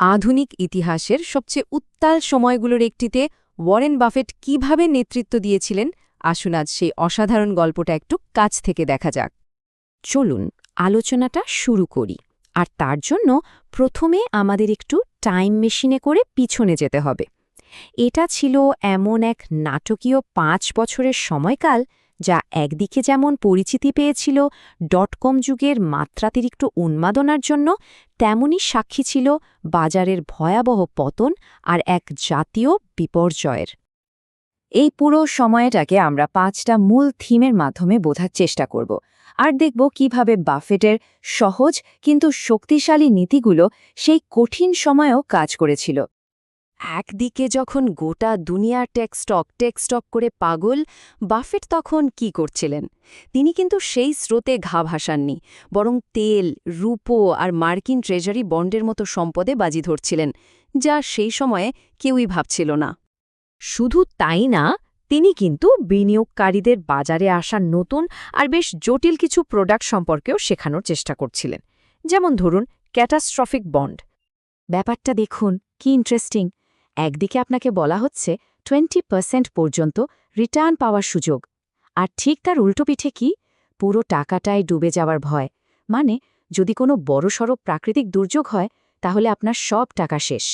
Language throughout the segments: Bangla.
আধুনিক ইতিহাসের সবচেয়ে উত্তাল সময়গুলোর একটিতে ওয়ারেন বাফেট কীভাবে নেতৃত্ব দিয়েছিলেন, আসুন আজ সেই অসাধারণ গল্পটা একটু কাছ থেকে দেখা যাক। চলুন, আলোচনাটা শুরু করি। আর তার জন্য প্রথমে আমাদের একটু টাইম মেশিনে করে পিছনে যেতে হবে। এটা ছিল এমন এক নাটকীয় পাঁচ বছরের সময়কাল যা একদিকে যেমন পরিচিতি পেয়েছিল ডটকম যুগের মাত্রাতিরিক্ত উন্মাদনার জন্য তেমনই সাক্ষী ছিল বাজারের ভয়াবহ পতন আর এক জাতীয় বিপর্যয়ের। এই পুরো সময়টাকে আমরা পাঁচটা মূল থিমের মাধ্যমে বোঝার চেষ্টা করব আর দেখব কীভাবে বাফেটের সহজ কিন্তু শক্তিশালী নীতিগুলো সেই কঠিন সময়েও কাজ করেছিল। একদিকে যখন গোটা দুনিয়ার টেকস্টক টেকস্টক করে পাগল, বাফেট তখন কি করছিলেন? তিনি কিন্তু সেই স্রোতে ঘা ভাসাননি, বরং তেল, রূপো আর মার্কিন ট্রেজারি বন্ডের মতো সম্পদে বাজি ধরছিলেন, যা সেই সময়ে কেউই ভাবছিল না। শুধু তাই না, তিনি কিন্তু বিনিয়োগকারীদের বাজারে আসা নতুন আর বেশ জটিল কিছু প্রোডাক্ট সম্পর্কেও শেখানোর চেষ্টা করছিলেন, যেমন ধরুন ক্যাটাস্ট্রফিক বন্ড। ব্যাপারটা দেখুন, কি ইন্টারেস্টিং! একদিকে আপনাকে বলা হচ্ছে টোয়েন্টি পার্সেন্ট পর্যন্ত রিটার্ন পাওয়ার সুযোগ। আর ঠিক তার উল্টো পিঠে কি? পুরো টাকাটায় ডুবে যাওয়ার ভয়। মানে যদি কোনো বড়সড় প্রাকৃতিক দুর্যোগ হয়, তাহলে আপনার সব টাকা শেষ।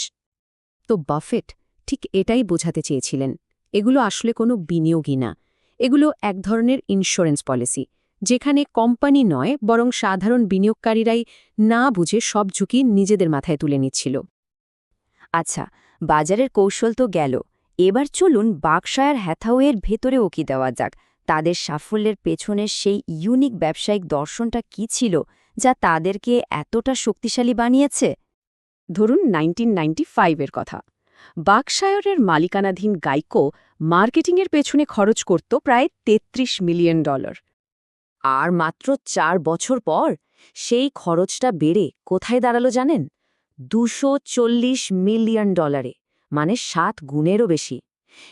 তো বাফেট ঠিক এটাই বোঝাতে চেয়েছিলেন। এগুলো আসলে কোনো বিনিয়োগই না। এগুলো এক ধরনের ইন্স্যুরেন্স পলিসি যেখানে কোম্পানি নয়, বরং সাধারণ বিনিয়োগকারীরাই না বুঝে সব ঝুঁকি নিজেদের মাথায় তুলে নিচ্ছিল। আচ্ছা বাজারের কৌশল তো গেল। এবার চলুন বাকশায়ার হ্যাথাওয়ের ভেতরে ওকি দেওয়া যাক। তাদের সাফল্যের পেছনের সেই ইউনিক ব্যবসায়িক দর্শনটা কি ছিল, যা তাদেরকে এতটা শক্তিশালী বানিয়েছে? ধরুন নাইনটিন এর কথা। বাকশায়রের মালিকানাধীন গাইকো মার্কেটিংয়ের পেছনে খরচ করত প্রায় ৩৩ মিলিয়ন ডলার। আর মাত্র চার বছর পর সেই খরচটা বেড়ে কোথায় দাঁড়াল জানেন? দুশো মিলিয়ন ডলারে মানে সাত গুণেরও বেশি।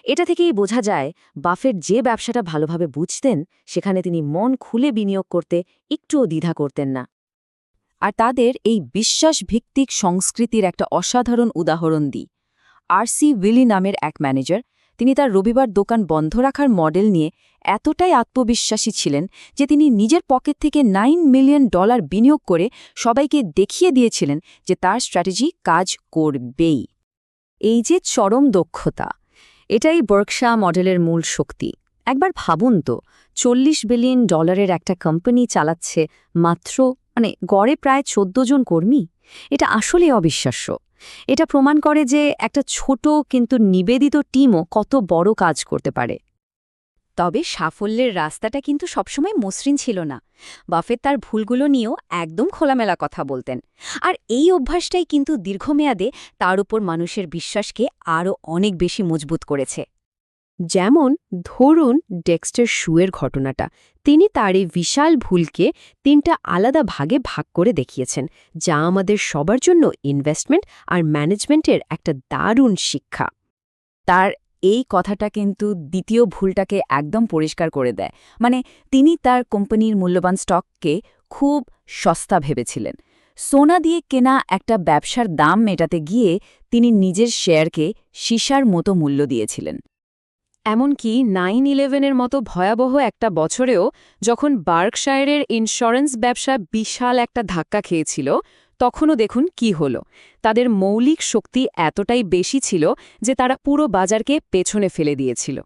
এটা থেকেই বোঝা যায় বাফের যে ব্যবসাটা ভালোভাবে বুঝতেন, সেখানে তিনি মন খুলে বিনিয়োগ করতে একটুও দ্বিধা করতেন না। আর তাদের এই বিশ্বাসভিত্তিক সংস্কৃতির একটা অসাধারণ উদাহরণ দিই। আর সি উইলি নামের এক ম্যানেজার তিনি তার রবিবার দোকান বন্ধ রাখার মডেল নিয়ে এতটাই আত্মবিশ্বাসী ছিলেন যে তিনি নিজের পকেট থেকে নাইন মিলিয়ন ডলার বিনিয়োগ করে সবাইকে দেখিয়ে দিয়েছিলেন যে তার স্ট্র্যাটেজি কাজ করবেই। এই যে চরম দক্ষতা, এটাই বর্কশা মডেলের মূল শক্তি। একবার ভাবুন তো, চল্লিশ বিলিয়ন ডলারের একটা কোম্পানি চালাচ্ছে মাত্র মানে গড়ে প্রায় চোদ্দ জন কর্মী? এটা আসলে অবিশ্বাস্য। এটা প্রমাণ করে যে একটা ছোট কিন্তু নিবেদিত টিমও কত বড় কাজ করতে পারে। তবে সাফল্যের রাস্তাটা কিন্তু সবসময় মসৃণ ছিল না। বাফেট তার ভুলগুলো নিয়েও একদম খোলামেলা কথা বলতেন। আর এই অভ্যাসটাই কিন্তু দীর্ঘমেয়াদে তার উপর মানুষের বিশ্বাসকে আরও অনেক বেশি মজবুত করেছে। যেমন ধরুন ডেক্সটার শুয়ের ঘটনাটা। তিনি তার এই বিশাল ভুলকে তিনটা আলাদা ভাগে ভাগ করে দেখিয়েছেন, যা আমাদের সবার জন্য ইনভেস্টমেন্ট আর ম্যানেজমেন্টের একটা দারুণ শিক্ষা। তার এই কথাটা কিন্তু দ্বিতীয় ভুলটাকে একদম পরিষ্কার করে দেয়। মানে তিনি তার কোম্পানির মূল্যবান স্টককে খুব সস্তা ভেবেছিলেন। সোনা দিয়ে কেনা একটা ব্যবসার দাম মেটাতে গিয়ে তিনি নিজের শেয়ারকে সীসার মতো মূল্য দিয়েছিলেন। এমনকি নাইন ইলেভেনের মতো ভয়াবহ একটা বছরেও যখন বার্কশায়ারের ইন্স্যুরেন্স ব্যবসা বিশাল একটা ধাক্কা খেয়েছিল, তখনও দেখুন কি হল। তাদের মৌলিক শক্তি এতটাই বেশি ছিল যে তারা পুরো বাজারকে পেছনে ফেলে দিয়েছিল।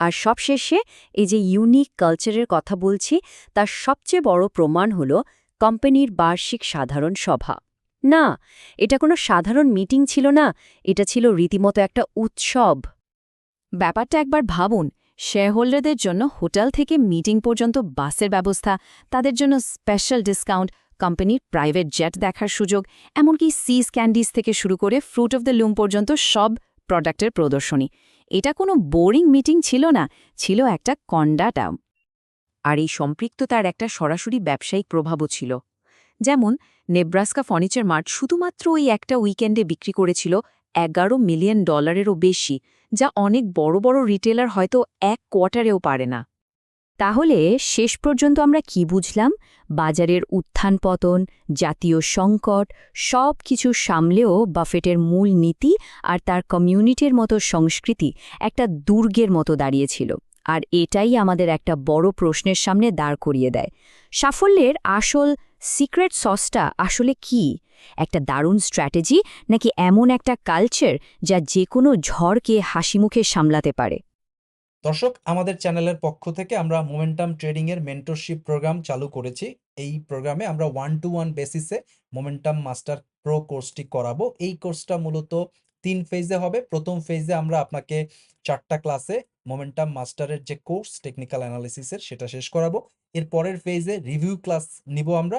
আর সবশেষে এই যে ইউনিক কালচারের কথা বলছি, তার সবচেয়ে বড় প্রমাণ হল কোম্পানির বার্ষিক সাধারণ সভা। না, এটা কোনো সাধারণ মিটিং ছিল না, এটা ছিল রীতিমতো একটা উৎসব। ব্যাপারটা একবার ভাবুন শেয়ারহোল্ডারদের জন্য হোটেল থেকে মিটিং পর্যন্ত বাসের ব্যবস্থা, তাদের জন্য স্পেশাল ডিসকাউন্ট কোম্পানির প্রাইভেট জেট দেখার সুযোগ, এমনকি সিস ক্যান্ডিজ থেকে শুরু করে ফ্রুট অফ দ্য লুম পর্যন্ত সব প্রোডাক্টের প্রদর্শনী। এটা কোনো বোরিং মিটিং ছিল না, ছিল একটা কন্ডাটাম আর এই সম্পৃক্ততার একটা সরাসরি ব্যবসায়িক প্রভাবও ছিল। যেমন নেব্রাস্কা ফার্নিচার মার্ট শুধুমাত্র ওই একটা উইকেন্ডে বিক্রি করেছিল এগারো মিলিয়ন ডলারেরও বেশি, যা অনেক বড় বড় রিটেলার হয়তো এক কোয়ার্টারেও পারে না। তাহলে শেষ পর্যন্ত আমরা কি বুঝলাম? বাজারের উত্থান পতন, জাতীয় সংকট, সব কিছু সামলেও বাফেটের মূল নীতি আর তার কমিউনিটির মতো সংস্কৃতি একটা দুর্গের মতো দাঁড়িয়েছিল, আর এটাই আমাদের একটা বড় প্রশ্নের সামনে দাঁড় করিয়ে দেয়। সাফল্যের আসল সিক্রেট সসটা আসলে কি? একটা দারুণ স্ট্র্যাটেজি নাকি এমন একটা কালচার যা যে কোনো ঝড়কে হাসিমুখে সামলাতে পারে? দর্শক, আমাদের চ্যানেলের পক্ষ থেকে আমরা মোমেন্টাম ট্রেডিং এর মেন্টরশিপ প্রোগ্রাম চালু করেছি। এই প্রোগ্রামে আমরা ওয়ান টু ওয়ান বেসিসে মোমেন্টাম মাস্টার প্রো কোর্সটি করাবো। এই কোর্সটা মূলত তিন ফেজে হবে। প্রথম ফেজে আমরা আপনাকে চারটা ক্লাসে মোমেন্টাম মাস্টারের যে কোর্স টেকনিক্যাল অ্যানালিসিসের সেটা শেষ করাবো। এর পরের ফেজে রিভিউ ক্লাস নিব আমরা।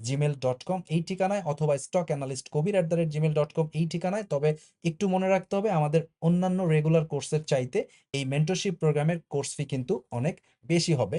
Gmail dot com এই ঠিকানায়, অথবা stock analyst Kabir at the rate Gmail dot com এই ঠিকানায়। তবে একটু মনে রাখতে হবে, আমাদের অন্যান্য রেগুলার কোর্সের চাইতে এই মেন্টরশিপ প্রোগ্রামের কোর্স ফি কিন্তু অনেক বেশি হবে।